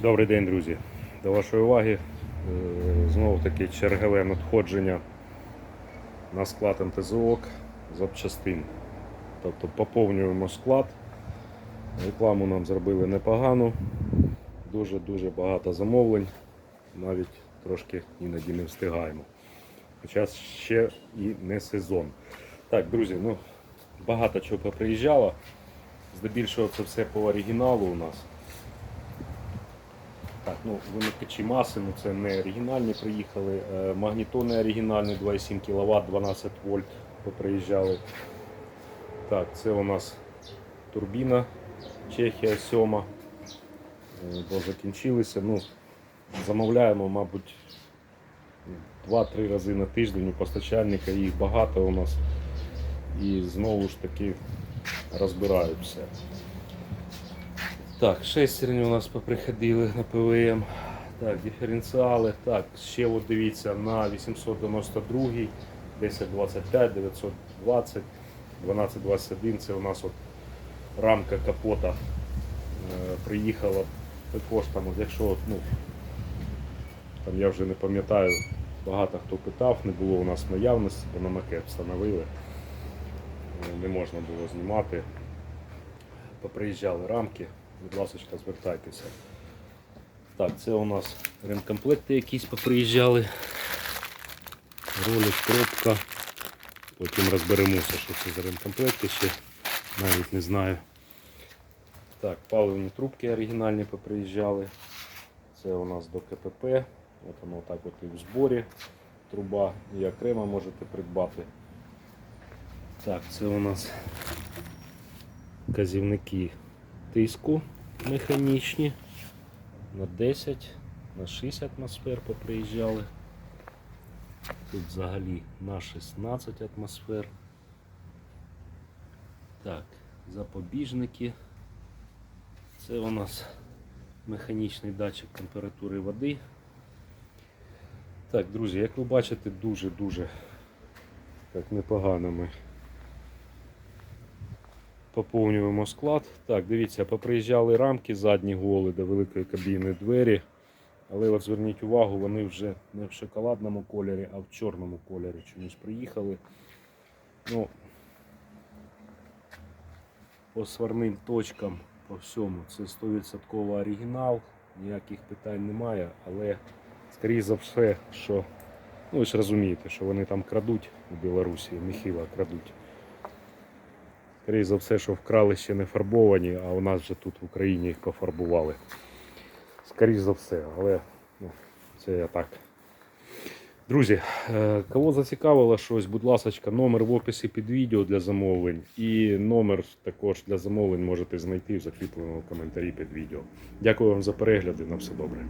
Добрий день, друзі. До вашої уваги е, знову таки чергове надходження на склад МТЗОК запчастин. Тобто поповнюємо склад. Рекламу нам зробили непогану. Дуже-дуже багато замовлень. Навіть трошки іноді не встигаємо. Хоча ще і не сезон. Так, друзі, ну багато чого приїжджало. Здебільшого це все по оригіналу у нас. Так, ну вимикачі маси, ну це не оригінальні приїхали. Е, Магнітони оригінальні 2,7 кВт, 12 вольт поприїжджали. Так, це у нас турбіна Чехія 7. Е, Бо закінчилися. Ну, замовляємо, мабуть, 2-3 рази на тиждень у постачальника, їх багато у нас. І знову ж таки розбирають все. Так, шестерні у нас поприходили на ПВМ. Так, диференціали. Так, ще от дивіться на 892, 1025, 920, 1221. Це у нас от рамка капота е, приїхала. Також там, от якщо ну, там я вже не пам'ятаю, багато хто питав, не було у нас наявності, бо на макет встановили. Не можна було знімати. Поприїжджали рамки, будь ласка, звертайтеся. Так, це у нас ремкомплекти якісь поприїжджали. Ролик, коробка. Потім розберемося, що це за ремкомплекти ще. Навіть не знаю. Так, паливні трубки оригінальні поприїжджали. Це у нас до КПП. От воно так от і в зборі. Труба і окремо можете придбати. Так, це у нас казівники тиску механічні на 10, на 6 атмосфер поприїжджали. Тут взагалі на 16 атмосфер. Так, запобіжники. Це у нас механічний датчик температури води. Так, друзі, як ви бачите, дуже-дуже так непогано ми поповнюємо склад. Так, дивіться, поприїжджали рамки задні голи до великої кабіни двері. Але от зверніть увагу, вони вже не в шоколадному кольорі, а в чорному кольорі чомусь приїхали. Ну, по сварним точкам, по всьому, це 100% оригінал, ніяких питань немає, але скоріше за все, що ну ви ж розумієте, що вони там крадуть у Білорусі, нехило крадуть. Скоріше за все, що вкрали ще не фарбовані, а у нас вже тут в Україні їх пофарбували. Скоріше за все, але ну, це я так. Друзі, е, кого зацікавило щось, будь ласка, номер в описі під відео для замовлень. І номер також для замовлень можете знайти в закріпленому коментарі під відео. Дякую вам за перегляди. На все добре.